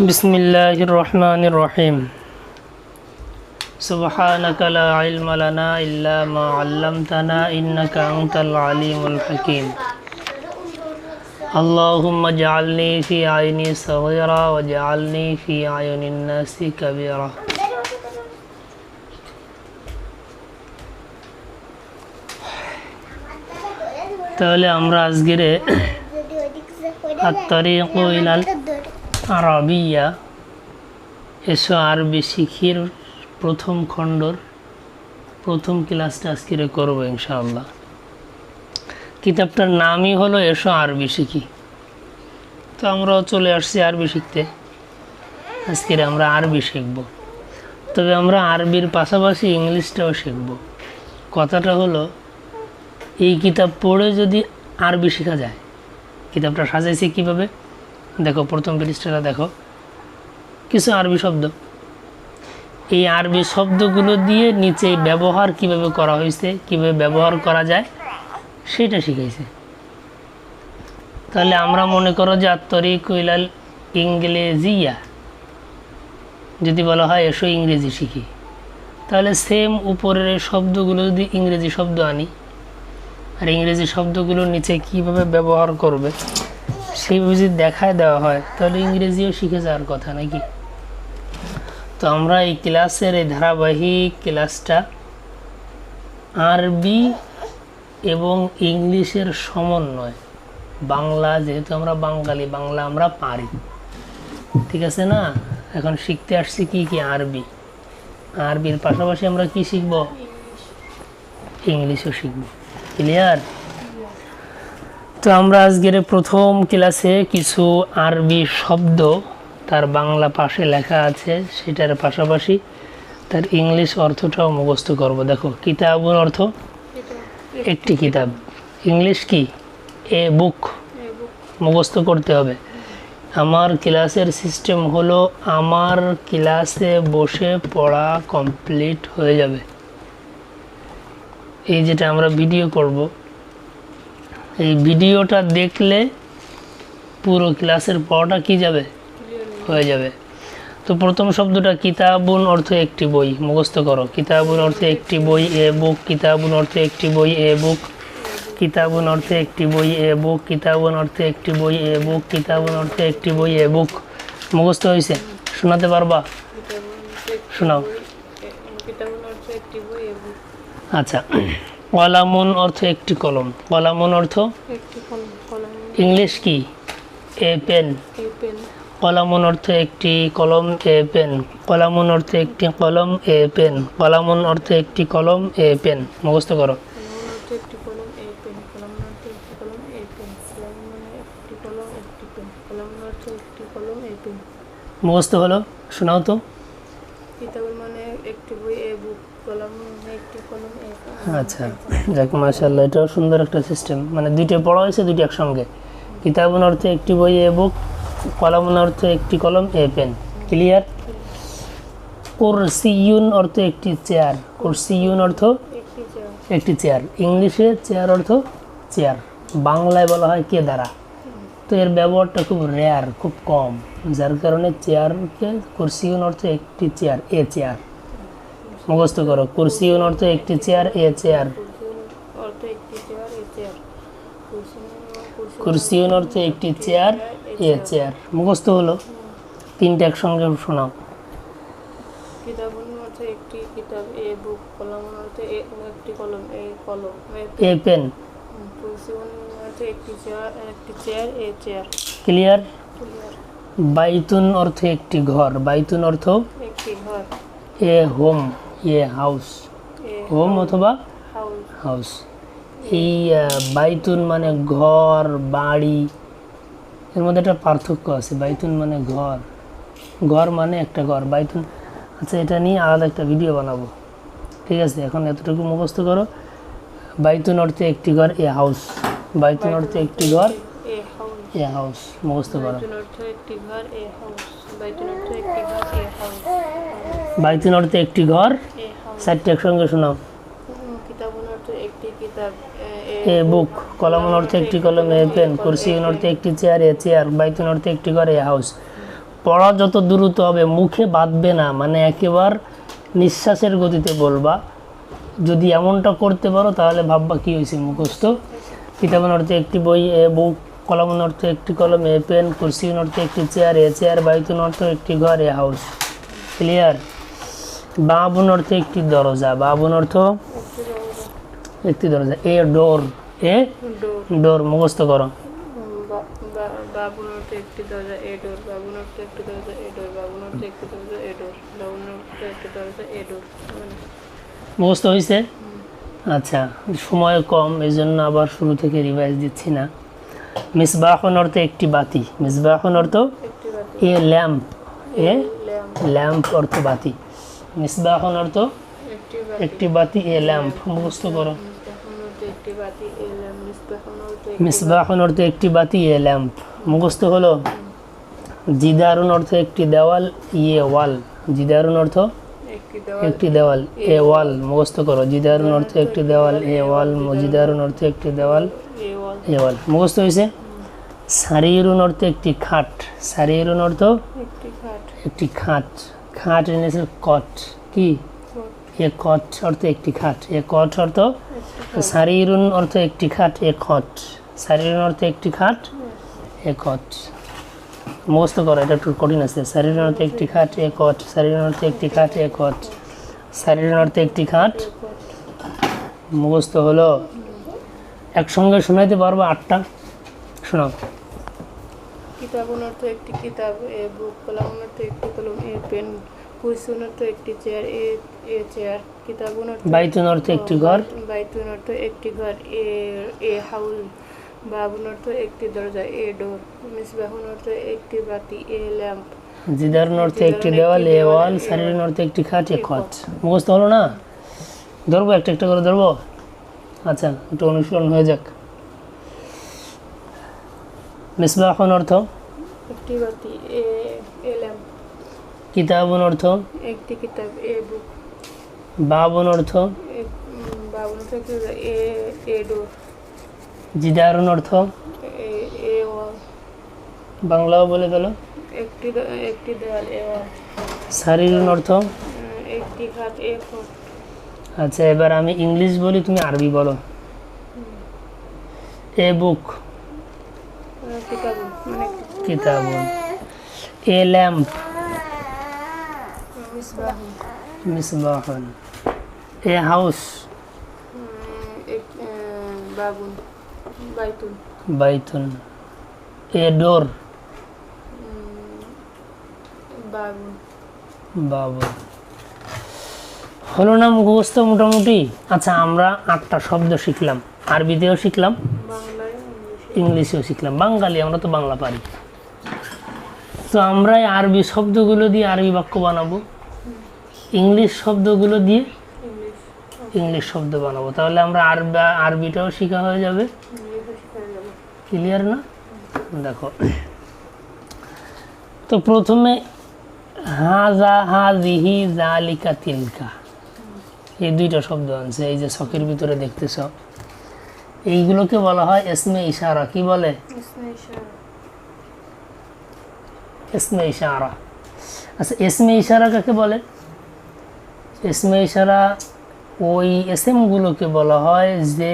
بسم الله الرحمن الرحيم سبحانك لا علم لنا إلا ما علمتنا إنك أنت العليم الحكيم اللهم اجعلني في عيني صغيرا واجعلني في عيون الناس كبيرا তাহলে আমরা আজকের الطريق إلى আরবিয়া, এসো আরবি শিখির প্রথম খণ্ডর, প্রথম ক্লাসটা আজকে করব ইনশাআল্লাহ। কিতাবটার নামই হলো এসো আরবি শিখি। তো আমরাও চলে আসছি আরবি শিখতে। আজকের আমরা আরবি শিখব। তবে আমরা আরবির পাশাপাশি ইংলিশটাও শিখব। কথাটা হলো, এই কিতাব পড়ে যদি আরবি শেখা যায়, কিতাবটা সাজাইছি কীভাবে? দেখো প্রথম পৃষ্ঠাটা দেখো। কিছু আরবি শব্দ। এই আরবি শব্দগুলো দিয়ে নিচে ব্যবহার কীভাবে করা হয়েছে, কীভাবে ব্যবহার করা যায়, সেটা শিখাইছে তাহলে আমরা মনে করো যে আত্মরি কৈলাল ইংরেজিয়া, যদি বলা হয় এসো ইংরেজি শিখি। তাহলে সেম উপরের শব্দগুলো যদি ইংরেজি শব্দ আনি, আর ইংরেজি শব্দগুলো নিচে কীভাবে ব্যবহার করবে সেইভাবে যদি দেখায় দেওয়া হয়। তাহলে ইংরেজিও শিখে যাওয়ার কথা নাকি? তো আমরা এই ক্লাসের এই ধারাবাহিক ক্লাসটা আরবি এবং ইংলিশের সমন্বয়। বাংলা যেহেতু আমরা বাঙালি, বাংলা আমরা পারি। ঠিক আছে না? এখন শিখতে আসছি কি কি আরবি। আরবির পাশাপাশি আমরা কি শিখব? ইংলিশও শিখব। ক্লিয়ার তো আমরা আজকের প্রথম ক্লাসে কিছু আরবি শব্দ তার বাংলা পাশে লেখা আছে সেটার পাশাপাশি তার ইংলিশ অর্থটাও মুখস্থ করব। দেখো কিতাবুর অর্থ? একটি কিতাব। ইংলিশ কি? এ বুক। মুখস্থ করতে হবে। আমার ক্লাসের সিস্টেম হলো আমার ক্লাসে বসে পড়া কমপ্লিট হয়ে যাবে। এই যেটা আমরা ভিডিও করব এই ভিডিওটা দেখলে পুরো ক্লাসের পড়াটা কি যাবে? হয়ে যাবে। তো প্রথম শব্দটা কিতাবুন অর্থ একটি বই মুখস্থ করো। কিতাবুন অর্থে একটি বই এ বুক। কিতাবুন অর্থে একটি বই এ বুক। কিতাবুন অর্থে একটি বই এ বুক। কিতাবুন অর্থে একটি বই এ বুক। কিতাবুন অর্থে একটি বই এ বুক। মুখস্থ হয়েছে শোনাতে পারবা? শোনাও। আচ্ছা। কলামুন অর্থ একটি কলম। কলামুন অর্থ? ইংলিশ কি? A pen. কলামুন অর্থ একটি কলম এ পেন। কলামুন অর্থ একটি কলম এ পেন। কলামুন অর্থ একটি কলম এ পেন। মুখস্থ করো। মুখস্থ হলো শোনাও তো। আচ্ছা যাক মাশাল্লাহ এটাও সুন্দর একটা সিস্টেম মানে দুইটা পড়া হয়েছে দুইটা একসঙ্গে। কিতাবুন অর্থে একটি বই এ বুক কলমুন অর্থে একটি কলম এ পেন ক্লিয়ার কুরসিউন অর্থ একটি চেয়ার কুরসিউন অর্থ? একটি চেয়ার ইংলিশে চেয়ার অর্থ চেয়ার বাংলায় বলা হয় কে দ্বারা তো এর ব্যবহারটা খুব রেয়ার খুব কম। যার কারণে চেয়ারকে কুরসিউন অর্থ একটি চেয়ার এ চেয়ার মুখস্থ করো। কুরসিউন অর্থ একটি চেয়ার এ চেয়ার কুরসিউন অর্থ একটি চেয়ার এ চেয়ার মুখস্থ হলো। তিনটা একসঙ্গে শোনাও। একটি কিতাব এ বুক কলম অর্থে একটি কলম এ কলম এ পেন একটি চেয়ার একটি চেয়ার এ চেয়ার ক্লিয়ার বাইতুন অর্থ একটি ঘর। বাইতুন অর্থ একটি ঘর। A home a house. Home অথবা হাউস। হাউস। এই বাইতুন মানে ঘর বাড়ি এর মধ্যে একটা পার্থক্য আছে। বাইতুন মানে ঘর। ঘর মানে একটা ঘর। বাইতুন আচ্ছা এটা নিয়ে আলাদা একটা ভিডিও বানাবো। ঠিক আছে? এখন এতটুকু মুখস্থ করো। বাইতুন অর্থে একটি ঘর এ হাউস। বাইতুন অর্থে একটি ঘর এ হাউস মুখস্থ করো। বাইতুন অর্থে একটি ঘর চারটি একসঙ্গে শোনাও। এ বুক কলম অর্থে একটি কলম এ পেন কুরসি অর্থে একটি চেয়ার এ চেয়ার বাইতুন অর্থে একটি ঘর এ হাউস। পড়া যত দ্রুত হবে মুখে বাঁধবে না মানে একেবার নিঃশ্বাসের গতিতে বলবা যদি এমনটা করতে পারো তাহলে ভাববা কি হয়েছে মুখস্থ? কিতাবের অর্থে একটি বই এ বউ কলমের অর্থে একটি কলম এ পেন কুরসির অর্থে একটি চেয়ার এ চেয়ার বাইতুন অর্থে একটি ঘর এ হাউস। ক্লিয়ার বাবুন অর্থে একটি দরজা বাবুন অর্থ একটি দরজা এ ডোর এ ডোর মুখস্থ করো। মুখস্থ হয়েছে আচ্ছা সময় কম এই জন্য আবার শুরু থেকে রিভাইজ দিচ্ছি না। মিসবাহন অর্থ একটি বাতি। মিসবাহন অর্থ এ ল্যাম্প। এ ল্যাম্প। অর্থ বাতি। মিসবাহন অর্থ একটি বাতি। A lamp. মুখস্থ করো। মিসবাহন অর্থে একটি বাতি এ ল্যাম্প। মুখস্থ হলো জিদারুন অর্থ একটি দেওয়াল ইয়ে ওয়াল। জিদারুন অর্থ একটি দেওয়াল একটি দেওয়াল এ ওয়াল। মুখস্থ করো। জিদারুন অর্থ একটি দেওয়াল এ ওয়াল। জিদারুন অর্থ একটি দেওয়াল এ ওয়াল মুখস্থ হয়েছে? সারিরুন অর্থ একটি খাট। সারিরুন অর্থ একটি খাট। খাট। খাট এনেছে কট। কি? এ কট অর্থ একটি খাট। এ কট অর্থ? সারিরুন অর্থ একটি খাট এ খট সারিরুন অর্থ একটি খাট এ খট মুখস্থ করো এটা একটু কঠিন আছে। শারীরের অর্থে একটি খাট এ কট। শারীরের অর্থে একটি খাট এ কট। শারীরের অর্থে একটি খাট। খট। মুখস্থ হলো? একসঙ্গে শোনাইতে পারব আটটা। শোনাও। একটি কিতাব এ বুক কলম একটি কলম এ পেন একটি চেয়ার এ এ চেয়ার বাইতুন অর্থ একটি ঘর। বাইতুন অর্থ একটি ঘর এ এ হাউল বাবুন অর্থ একটি দরজা এ ডোর মিসবাহুন অর্থ একটি বাতি এ ল্যাম্প। অর্থে একটি দেওয়াল এ ওয়াল শারীরের অর্থে একটি খাট এ খট। মুখস্থ হলো না? ধরবো একটা একটা করে ধরবো? আচ্ছা একটু অনুশীলন হয়ে যাক। মিসবাহন অর্থ? একটি বাতি এ এ ল্যাম্প কিতাবুন অর্থ? একটি কিতাব এ বুক। বাবুন অর্থ? বাবুন অর্থ এ এ ডোর। জিদারুন অর্থ? এ এ ওয়াল বাংলাও বলে গেল একটি একটি দেওয়াল এ ওয়াল শারীরুন অর্থ? একটি খাট এ খট আচ্ছা এবার আমি ইংলিশ বলি তুমি আরবি বলো। A book. কিতাবুন a lamp. মিসবাহুন। A house. বাবুন বাইতুন বাইতুন এ ডোর। বাবুন বাবুন হলো না মুখস্থ মোটামুটি? আচ্ছা আমরা আটটা শব্দ শিখলাম। আরবিতেও শিখলাম, ইংলিশেও শিখলাম। বাঙালি, আমরা তো বাংলা পারি। তো আমরা আরবি শব্দগুলো দিয়ে আরবি বাক্য বানাবো। ইংলিশ শব্দগুলো দিয়ে ইংলিশ শব্দ বানাবো। তাহলে আমরা আরবি, আরবিটাও শেখা হয়ে যাব। ক্লিয়ার না? দেখো। তো প্রথমে, হাজা হাজিহি জালিকা তিলকা এই দুইটা শব্দ আনছে এই যে শখের ভিতরে দেখতেছ। এইগুলোকে বলা হয় এসমে ইশারা। কি বলে? এসমে ইশারা। আচ্ছা এসমে ইশারা কাকে বলে? এসমে ইশারা ওই এসএমগুলোকে বলা হয় যে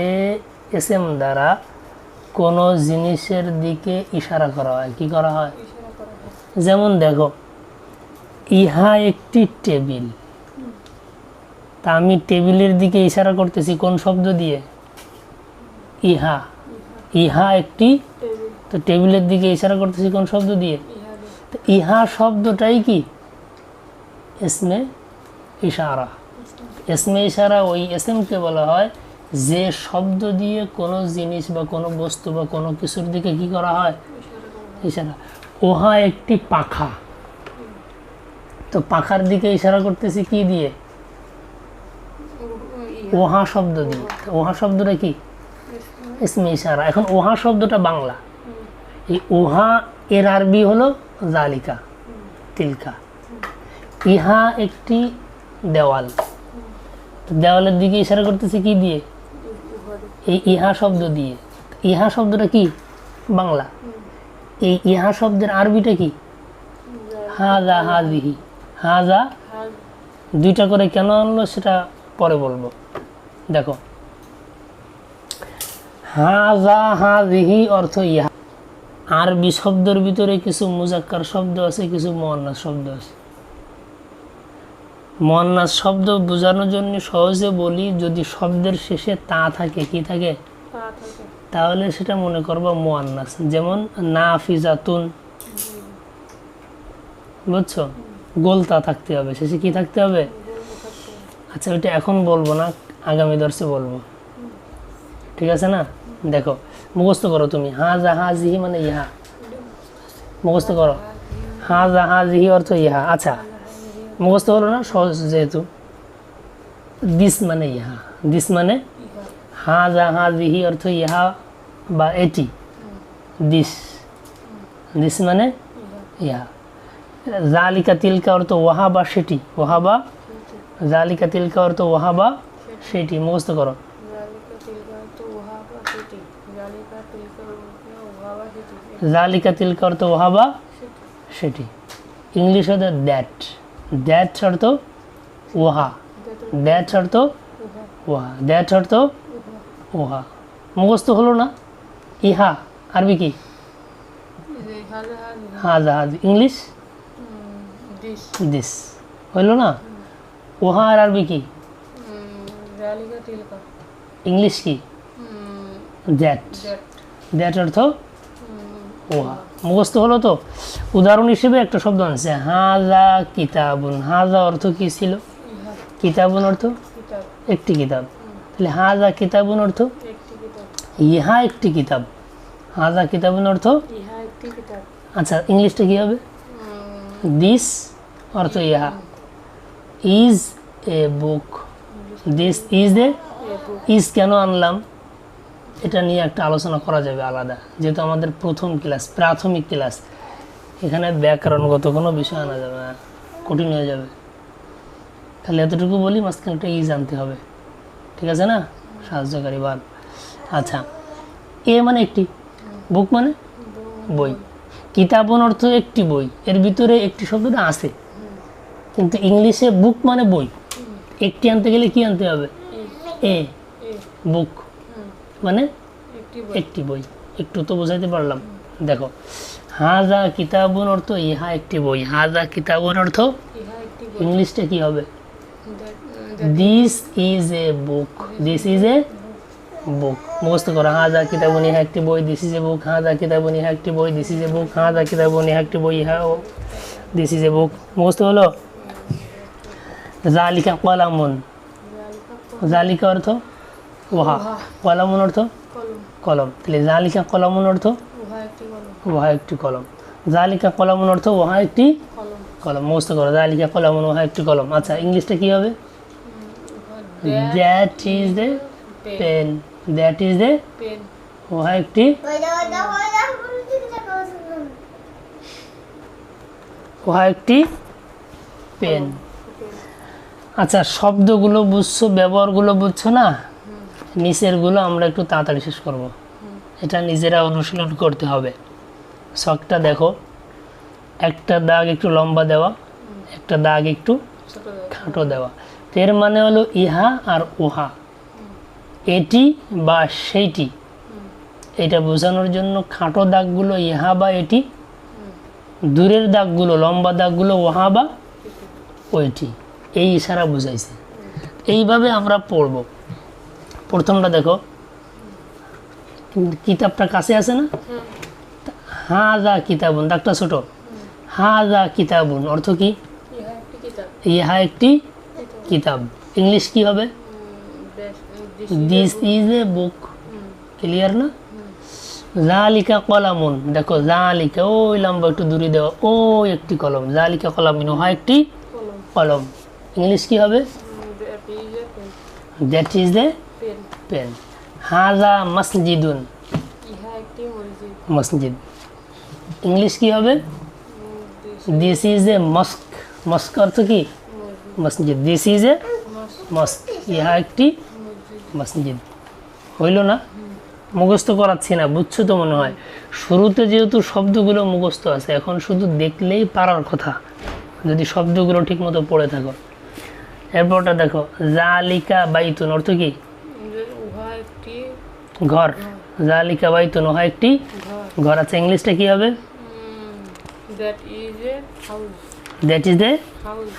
এসএম দ্বারা কোনো জিনিসের দিকে ইশারা করা হয়। কি করা হয়। যেমন দেখো ইহা একটি টেবিল। তা আমি টেবিলের দিকে ইশারা করতেছি কোন শব্দ দিয়ে? ইহা। ইহা একটি তো টেবিলের দিকে ইশারা করতেছি কোন শব্দ দিয়ে? তো ইহা শব্দটাই কি? এসমে ইশারা। এসমে ইশারা ওই এসএমকে বলা হয় যে শব্দ দিয়ে কোনো জিনিস বা কোনো বস্তু বা কোনো কিছুর দিকে কি করা হয়? ইশারা। ওহা একটি পাখা। তো পাখার দিকে ইশারা করতেছি কি দিয়ে? ওহা শব্দ দিয়ে ওহা শব্দটা কি? ইসমে ইশারা। এখন ওহা শব্দটা বাংলা। এই ওহা এর আরবি হলো জালিকা, তিলকা। ইহা একটি দেওয়াল। দেওয়ালের দিকে ইশারা করতেছে কি দিয়ে? এই ইহা শব্দ দিয়ে। ইহা শব্দটা কি? বাংলা। এই ইহা শব্দের আরবিটা কি? হাজা হাজিহি। হাজা হাজ, দুইটা করে কেন আনলো সেটা পরে বলব। দেখো। হাজা হাজিহি অর্থ ইহা। আরবি শব্দের ভিতরে কিছু মুজাক্কার শব্দ আছে কিছু মোয়ান্নাস শব্দ আছে। মোয়ান্নাস শব্দ বোঝানোর জন্য সহজে বলি যদি শব্দের শেষে তা থাকে কি থাকে? তাহলে সেটা মনে করবা মোয়ান্নাস। যেমন নাফিজাতুন। বুঝছ? গোলতা থাকতে হবে। শেষে কি থাকতে হবে। আচ্ছা ওইটা এখন বলব না। আগামী দর্শে বলব। ঠিক আছে না? দেখো, মুখস্থ করো তুমি। হাজা হাজিহি মানে ইহা। মুখস্থ করো। হাজা হাজিহি অর্থ ইহা। আচ্ছা মুখস্থ হলো না? সহজ যেহেতু। দিস মানে ইহা। দিস মানে হাজা হাজিহি অর্থ ইহা বা এটি। দিস। দিস মানে ইহা। ইহা জালিকা তিলকা অর্থ ওহা বা সেটি। ওহা বা জালিকা তিলকা অর্থ ওহা বা সেটি মুখস্থ করো। জালিকা তিলকা তো ওহা বা সেটি। অর্থ ইংলিশ হতে দ্যাট দ্যাট অর্থ ওহা দ্যাট অর্থ ওহা দ্যাট অর্থ ওহা মুখস্থ হলো না? ইহা। আরবি কি? হাজা হাজ। ইংলিশ? দিস হইল না? ওহা আর আরবি কি? ইংলিশ কি দ্যাট দ্যাট অর্থ ওহা মুখস্থ হলো তো উদাহরণ হিসেবে একটা শব্দ আনছে। হাজা কিতাবুন। হাজা অর্থ কি ছিল? ইহা। কিতাবুন অর্থ? একটি কিতাব। তাহলে হাজা কিতাবুন অর্থ? ইহা একটি কিতাব। হাজা কিতাবুন অর্থ? আচ্ছা ইংলিশটা কি হবে? দিস অর্থ ইহা। Is a book this is a is কেন আনলাম? এটা নিয়ে একটা আলোচনা করা যাবে আলাদা। যেহেতু আমাদের প্রথম ক্লাস প্রাথমিক ক্লাস এখানে ব্যাকরণগত কোনো বিষয় আনা যাবে না কঠিন হয়ে যাবে। তাহলে এতটুকু বলি মাঝখানে একটা ইজ আনতে হবে। ঠিক আছে না? সাহায্যকারী বাদ আচ্ছা এ মানে একটি। বুক মানে? বই। কিতাবন অর্থ একটি বই। এর ভিতরে একটি শব্দটা আছে। কিন্তু ইংলিশে বুক মানে বই। একটি আনতে গেলে কি আনতে হবে? এ। বুক। মানে? একটি বই। একটু তো বোঝাইতে পারলাম। দেখো হাজা কিতাবুন অর্থ ইহা একটি বই। হাজা কিতাবুন অর্থ? ইংলিশটা কি হবে? This is a book this is a book মুখস্থ করো। হাজা কিতাবুন ইহা একটি বই। দিস ইজ এ বুক হাজা কিতাবুন ইহা একটি বই। দিস ইজ এ বুক হাজা কিতাবুন ইহা একটি বই। ইহা দিস ইজ এ বুক মুখস্থ হলো? জালিকা কলামুন জালিকা অর্থ ওহা কলামুন অর্থ কলম তাহলে জালিকা কলামুন অর্থ উহা একটি কলম ওহা একটি কলম জালিকা কলামুন অর্থ ওহা একটি কলম মুখস্থ করো জালিকা কলামুন ওহা একটি কলম আচ্ছা ইংলিশটা কি হবে that is the pen pen that is the pen ওহা একটি ওহা একটি পেন আচ্ছা শব্দগুলো বুঝছ, ব্যবহারগুলো বুঝছ না? নিচেরগুলো আমরা একটু তাড়াতাড়ি শেষ করব। এটা নিজেরা অনুশীলন করতে হবে। শখটা দেখো, একটা দাগ একটু লম্বা দেওয়া, একটা দাগ একটু খাটো দেওয়া। এর মানে হলো ইহা আর উহা। এটি বা সেইটি। এটা বোঝানোর জন্য খাটো দাগগুলো ইহা বা এটি, দূরের দাগগুলো, লম্বা দাগগুলো ওহা বা ওইটি। এই ইশারা বুঝাইছে। এইভাবে আমরা পড়ব। প্রথমটা দেখো। কিতাবটা কাছে আছে না? হা হাজা কিতাবুন দাগটা ছোট। হা হাজা কিতাবুন অর্থ কি? ইহা একটি কিতাব। ইংলিশ কি হবে? This is a book clear না? জালিকা কলামুন। দেখো জালিকা ওই লম্বা একটু দূরে দেওয়া ও একটি কলম। জালিকা কলামিন ওহা একটি কলম। ইংলিশ কি হবে? দ্যাট ইজ দ্য পেন হাজা মসজিদুন। মসজিদ। মসজিদ ইংলিশ কি হবে? দিস ইজ এ মস্ক মস্ক অর্থ কি? মসজিদ। দিস ইজ এ মস্ক ইহা একটি মসজিদ। হইল না? মুখস্থ করাচ্ছি না, বুঝছ তো মনে হয়? শুরুতে যেহেতু শব্দগুলো মুখস্থ আছে, এখন শুধু দেখলেই পারার কথা। যদি শব্দগুলো ঠিকমতো পড়ে থাকো। এরপরটা দেখো জালিকা বাইতুন অর্থ কি? উহা ঘর। জালিকা বাইতুন ওহা একটি ঘর। আছে ইংলিশটা কি হবে? That is that is the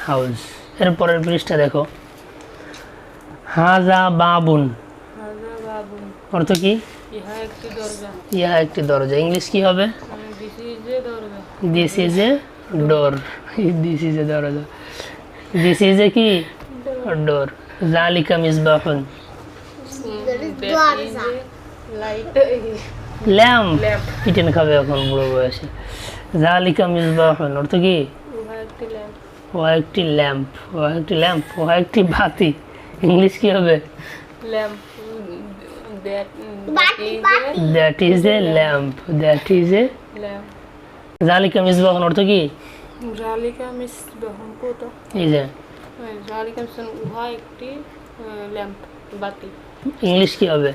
house এরপরের পৃষ্ঠা দেখো। হাজা বাবুন। অর্থ কি? ইহা একটি দরজা। ইংলিশ কি হবে? This is a door this is a দরজা। দিস ইজ এ কি? মিসবাহুন ইজ এ ল্যাম্প। পিটেন খাবে এখন বুড়ো বয়সে। জালিকা মিসবাহুন অর্থ কি? ও একটি ল্যাম্প ও একটি ল্যাম্প ও একটি বাতি। ইংলিশ কি হবে? Lamp that is a lamp that is a lamp জালিকা মিসবাহুন অর্থ কি? জালিকা মিস বহন এই যে। জালিকা মিস উহা একটি ল্যাম্প বাতি। ইংলিশ কি হবে?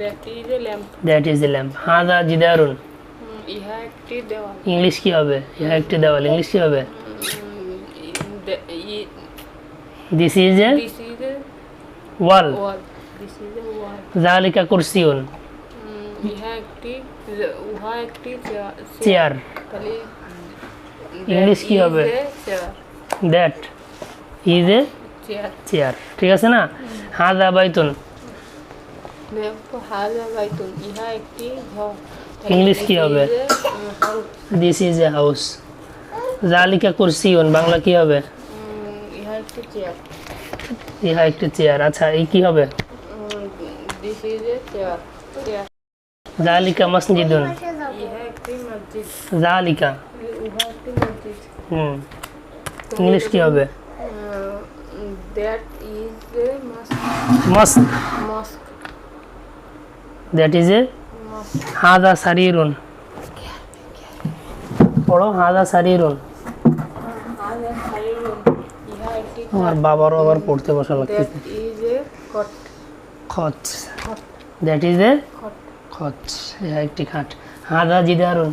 That is a lamp that is a lamp হাদা জিদারুন। ইহা একটি দেওয়াল। ইংলিশ কি হবে? ইহা একটি দেওয়াল। ইংলিশ কি হবে? This is a this is a wall wall this is a wall জালিকা কুরসিউন ইহা একটি উহা একটি চেয়ার তাহলে ইংলিশ কি হবে? Chair that is a chair ঠিক আছে না? হাদা বাইতুন হাজা বাইতুন ইংলিশ কি হবে? দিস ইজ এ হাউস জালিকা কুরসিউন বাংলা কি হবে? ইহা একটি চেয়ার আচ্ছা এই কি হবে? জালিকা মসজিদুন মসজিদ। জালিকা। হুম। ইংলিশ কি হবে? That is a mosque mosque mosque that is a mosque হাদা সারিরুন পড়ো হাদা সারিরুন আমার বাবারও আবার পড়তে বসা লাগতেছে। খট দ্যাট ইজ এ খট। ইহা একটি খাট হাদা জিদারুন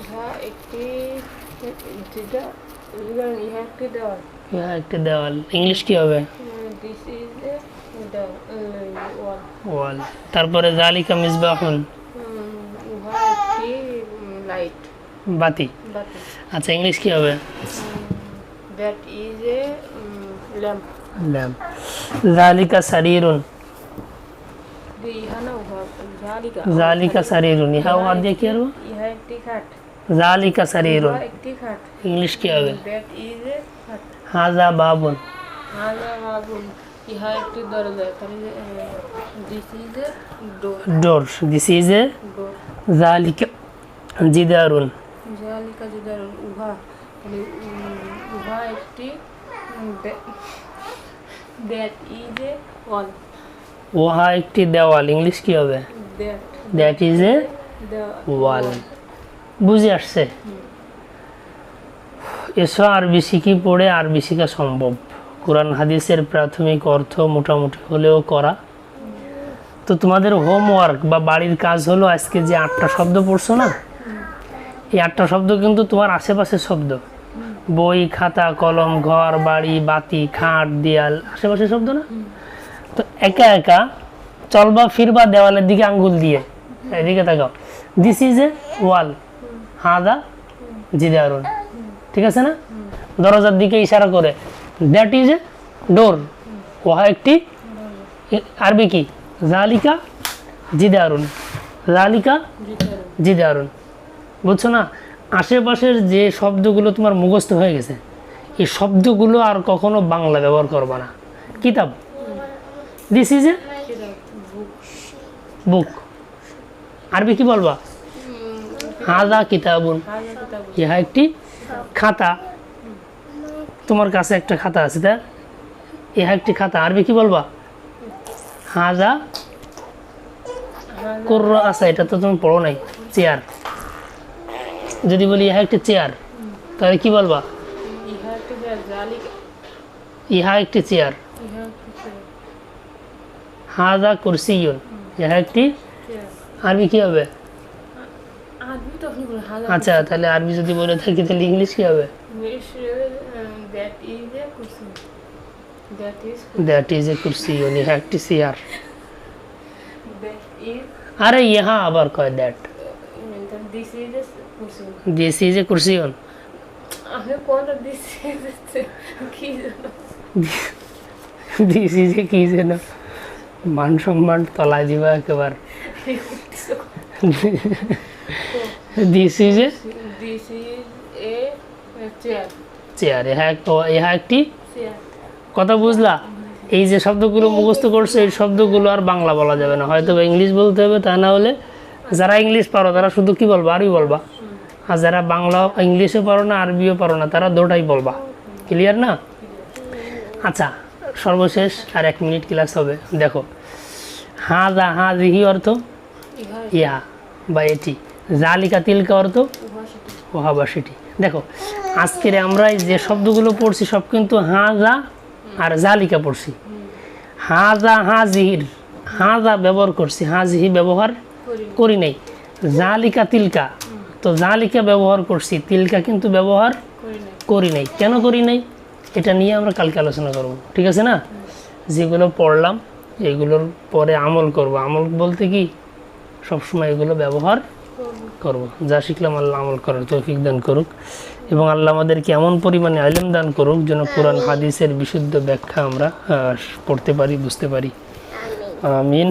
ইহা একটি ইহা একটি দেওয়াল। ইহা একটি দেওয়াল ইংলিশ কি হবে দিস ইজ এ ওয়াল ওয়াল তারপরে জালিকা মিসবাহুন উহা একটি লাইট বাতি বাতি আচ্ছা ইংলিশ কি হবে that is a lamp lamp জালিকা সারিরুন ইহা না উহা জালিকা জালিকা সারিরুন ইহা ওয়াদ দিয়ে কি হবে ইহা একটি খাট জালিকা সারিরুন উহা একটি খাট ইংলিশ কি হবে দ্যাট ইজ এ খাট হাজা বাবুন হাজা বাবুন ইহা একটি দরজা তাহলে this is a door door this is a জালিকা জিদারুন জালিকা জিদারুন উহা তাহলে উহা একটি দ্যাট ইজ এ ওয়াল ওহা একটি দেওয়াল ইংলিশ কি হবে? দ্যাট ইজ এ ওয়াল বুঝে আসছে? এসো আরবি শিখি পড়ে আরবি শেখা সম্ভব? কোরআন হাদিসের প্রাথমিক অর্থ মোটামুটি হলেও করা। তো তোমাদের হোমওয়ার্ক বা বাড়ির কাজ হলো আজকে যে আটটা শব্দ পড়ছো না? এই আটটা শব্দ কিন্তু তোমার আশেপাশের শব্দ। বই, খাতা, কলম, ঘর, বাড়ি, বাতি, খাট, দেয়াল, আশেপাশের শব্দ না? তো একা একা চলবা ফিরবা দেওয়ালের দিকে আঙ্গুল দিয়ে। এদিকে তাকাও। দিস ইজ এ ওয়াল হাদা, জিদারুন। ঠিক আছে না? দরজার দিকে ইশারা করে। দ্যাট ইজ এ ডোর ওহা একটি আরবি কি? জালিকা জিদারুন। জালিকা জিদারুন। জিদারুন বুঝছ না? আশেপাশের যে শব্দগুলো তোমার মুখস্থ হয়ে গেছে এই শব্দগুলো আর কখনো বাংলা ব্যবহার করবা না। কিতাব? দিস ইজ এ বুক আরবি কি বলবা? হাজা কিতাবুন। ইহা একটি খাতা? তোমার কাছে একটা খাতা আছে তা ইহা একটি খাতা। আরবি কি বলবা? হাজা কোর আছে এটা তো তুমি পড়ো নাই। চেয়ার। যদি বলি ইহা একটি চেয়ার তাহলে কি বলবা? ইহা একটি চেয়ার হাজা কুরসিয়ুন ইহা একটি আরবি কি হবে আরবি তো আপনি বলেন হাজার আচ্ছা তাহলে আরবি যদি বলে থাকি তাহলে ইংলিশ কি হবে? দ্যাট ইজ এ কুরসি উনি একটি চেয়ার আরে ইহা আবার কয় that this is A Kursi on this is a কি যেন মান সম্মান তলায় দিবা একেবারে। This is a this is a chair chair এক- ইহা একটি? কথা বুঝলা? এই যে শব্দগুলো মুখস্থ করছে এই শব্দগুলো আর বাংলা বলা যাবে না। হয়তো ইংলিশ বলতে হবে তা না হলে যারা ইংলিশ পারো তারা শুধু কি বলবা? আরবি বলবা। আর যারা বাংলা ইংলিশও পারো না আরবিও পারো না তারা দুটাই বলবা। ক্লিয়ার না? আচ্ছা সর্বশেষ আর এক মিনিট ক্লাস হবে। দেখো। হা যা হা জিহি অর্থ? ইহা। ইয়া বা এটি। জালিকা তিলকা অর্থ উহা সেটি ওহা দেখো, আজকের আমরা যে শব্দগুলো পড়ছি, সব কিন্তু হাজা আর জালিকা পড়ছি। হাজা হাজিহির হাজা ব্যবহার করছি, হাজিহি ব্যবহার করি নাই। জালিকা তিলকা, তো জালিকা ব্যবহার করছি, তিলকা কিন্তু ব্যবহার করি নাই। কেন করি নাই? এটা নিয়ে আমরা কালকে আলোচনা করব, ঠিক আছে না? যেগুলো পড়লাম, এগুলোর পরে আমল করব। আমল বলতে কি? সবসময় এগুলো ব্যবহার করব। যা শিখলাম আল্লাহ আমল করার তৌফিক দান করুক এবং আল্লাহ আমাদেরকে এমন পরিমাণে আলেম দান করুক যেন কোরআন হাদিসের বিশুদ্ধ ব্যাখ্যা আমরা পড়তে পারি বুঝতে পারি। আমিন।